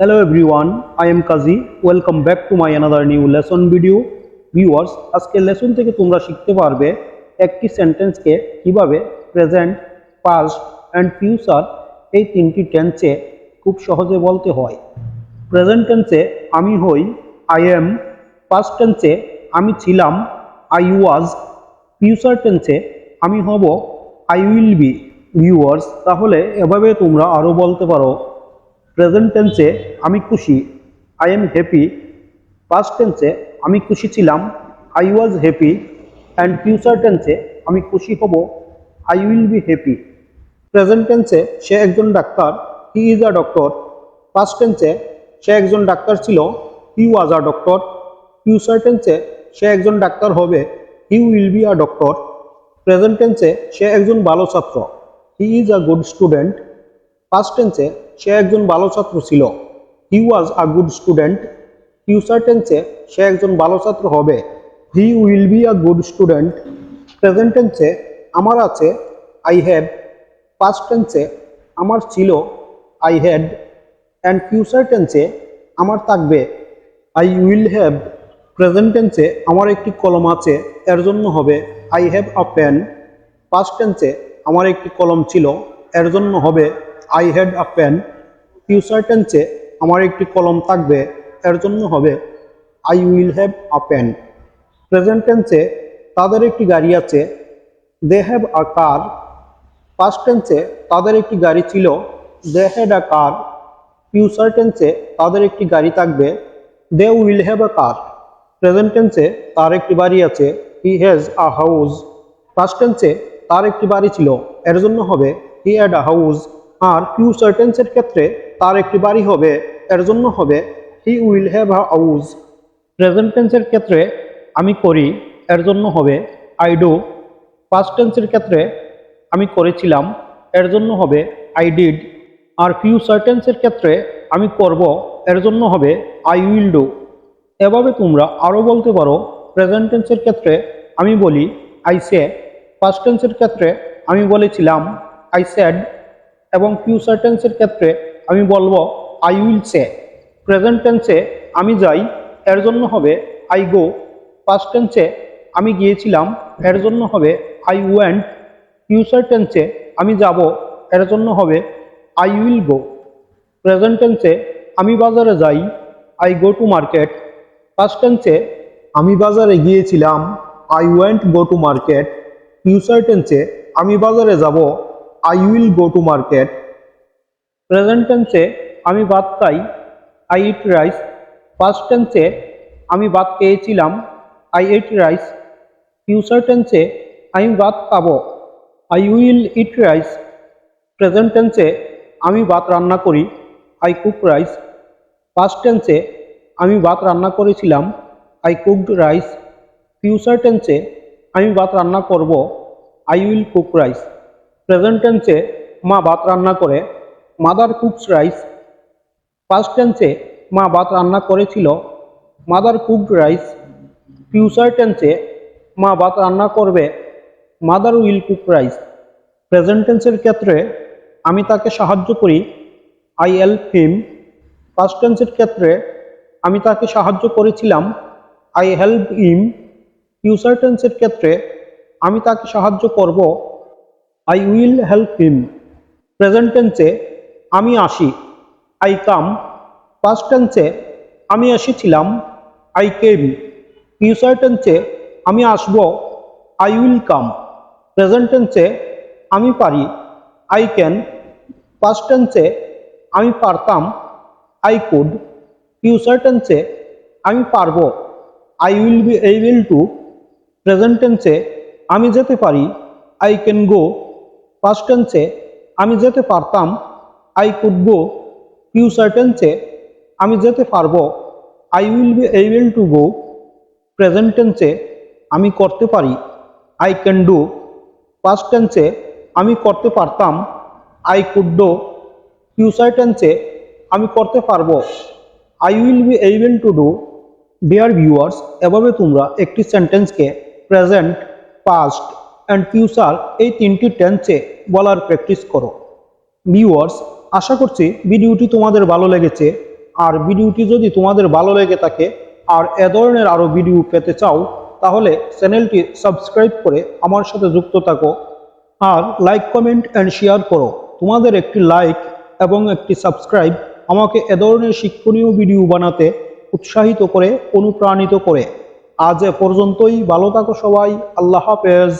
Hello everyone, I am Kazi. Welcome back to my another new lesson video. Viewers, আজকের lesson থেকে তোমরা শিখতে পারবে একটি সেন্টেন্সকে কীভাবে প্রেজেন্ট পাস্ট অ্যান্ড ফিউচার এই তিনটি টেন্সে খুব সহজে বলতে হয়। প্রেজেন্ট টেন্সে আমি হই আই এম পাস্ট টেন্সে আমি ছিলাম আই ওয়াজ ফিউচার টেন্সে আমি হব আই উইল বি ভিউয়ার্স তাহলে এভাবে তোমরা আরও বলতে পারো। প্রেজেন্ট টেন্সে আমি খুশি আই এম হ্যাপি পাস্ট টেন্সে আমি খুশি ছিলাম I was happy and future টেন্সে আমি খুশি হব I will be happy present টেন্সে সে একজন doctor he is a doctor past টেন্সে সে একজন ডাক্তার ছিল he was a doctor future টেন্সে সে একজন ডাক্তার হবে he will be a doctor present টেন্সে সে একজন ভালো ছাত্র he is a good student past টেন্সে সে একজন ভালো ছাত্র ছিল। He was a good student future টেন্সে সে একজন ভালো ছাত্র হবে। He will be a good student present টেন্সে আমার আছে আই হ্যাভ পাস্ট টেন্সে আমার ছিল আই হ্যাড অ্যান্ড ফিউচার টেন্সে আমার থাকবে আই উইল হ্যাভ প্রেজেন্ট টেন্সে আমার একটি কলম আছে, এর জন্য হবে I have a pen past টেন্সে আমার একটি কলম ছিল, এর জন্য হবে I had a pen future টেন্সে আমার একটি কলম থাকবে। এর জন্য হবে I will have a pen present টেন্সে তাদের একটি গাড়ি আছে। They have a car past টেন্সে তাদের একটি গাড়ি ছিল। They had a car future টেন্সে তাদের একটি গাড়ি থাকবে। They will have a car present টেন্সে তার একটি বাড়ি আছে। He has a house past টেন্সে তার একটি বাড়ি ছিল। এর জন্য হবে হি হ্যাড আ হাউস আর ফিউচার টেন্সের ক্ষেত্রে তার একটি বাড়ি হবে, এর জন্য হবে he will have a house present টেন্সের ক্ষেত্রে আমি করি, এর জন্য হবে আই ডু পাস্ট টেন্সের ক্ষেত্রে আমি করেছিলাম, এর জন্য হবে আই ডিড আর ফিউচার টেন্সের ক্ষেত্রে আমি করব, এর জন্য হবে আই উইল ডু এভাবে তোমরা আরও বলতে পারো প্রেজেন্ট টেন্সের ক্ষেত্রে আমি বলি আই সে পাস্ট টেন্সের ক্ষেত্রে আমি বলেছিলাম আই স্যাড এবং ফিউচার টেন্সের ক্ষেত্রে আমি বলব আই উইল সে প্রেজেন্ট টেন্সে আমি যাই, এর জন্য হবে আই গো পাস্ট টেন্সে আমি গিয়েছিলাম, এর জন্য হবে আই ওয়েন্ট ফিউচার টেন্সে আমি যাব, এর জন্য হবে আই উইল গো প্রেজেন্ট টেন্সে আমি বাজারে যাই I go to market past টেন্সে আমি বাজারে গিয়েছিলাম I went go to market future টেন্সে আমি বাজারে যাব I will go to market present টেন্সে আমি ভাত খাই আই ইট রাইস ফার্স্ট টেন্সে আমি ভাত খেয়েছিলাম আই ইট রাইস ফিউচার টেন্সে আমি ভাত খাব I will eat rice present টেন্সে আমি ভাত রান্না করি আই কুক রাইস পাস্ট টেন্সে আমি ভাত রান্না করেছিলাম আই কুকড রাইস ফিউচার টেন্সে আমি ভাত রান্না করব I will cook rice present টেন্সে মা ভাত রান্না করে মাদার কুকস রাইস পাস্ট টেন্সে মা ভাত রান্না করেছিল মাদার কুকড রাইস ফিউচার টেন্সে মা ভাত রান্না করবে mother will cook rice present টেন্সের ক্ষেত্রে আমি তাকে সাহায্য করি আই হেল্প হিম পাস্ট টেন্সের ক্ষেত্রে আমি তাকে সাহায্য করেছিলাম আই হেল্প ইম ফিউচার টেন্সের ক্ষেত্রে আমি তাকে সাহায্য করব I will help him present টেন্সে আমি আসি। আই কাম পাস্ট টেন্সে আমি এসেছিলাম। আই কেম ফিউচার টেন্সে আমি আসব। আই উইল কাম প্রেজেন্ট টেন্সে আমি পারি। আই ক্যান পাস্ট টেন্সে আমি পারতাম। আই কুড ফিউচার টেন্সে আমি পারব। I will be able to present টেন্সে আমি যেতে পারি। আই ক্যান গো পাস্ট টেন্সে আমি যেতে পারতাম আই কুড গো ফিউচার টেন্সে আমি যেতে পারব I will be able to go present টেন্সে আমি করতে পারি আই ক্যান ডু পাস্ট টেন্সে আমি করতে পারতাম আই কুড ডো ফিউচার টেন্সে আমি করতে পারব I will be able to do dear viewers এভাবে তোমরা একটি সেন্টেন্সকে প্রেজেন্ট পাস্ট অ্যান্ড ফিউচার এই তিনটি টেন্সে বলার প্র্যাকটিস করো। ভিউয়ার্স আশা করছি ভিডিওটি তোমাদের ভালো লেগেছে। আর ভিডিওটি যদি তোমাদের ভালো লেগে থাকে, আর এ ধরনের আরও ভিডিও পেতে চাও, তাহলে চ্যানেলটি সাবস্ক্রাইব করে আমার সাথে যুক্ত থাকো। আর লাইক কমেন্ট অ্যান্ড শেয়ার করো। তোমাদের একটি লাইক এবং একটি সাবস্ক্রাইব আমাকে এ ধরনের শিক্ষণীয় ভিডিও বানাতে উৎসাহিত করে, অনুপ্রাণিত করে। আজ এ পর্যন্তই। ভালো থাকো সবাই। আল্লাহ হাফেজ।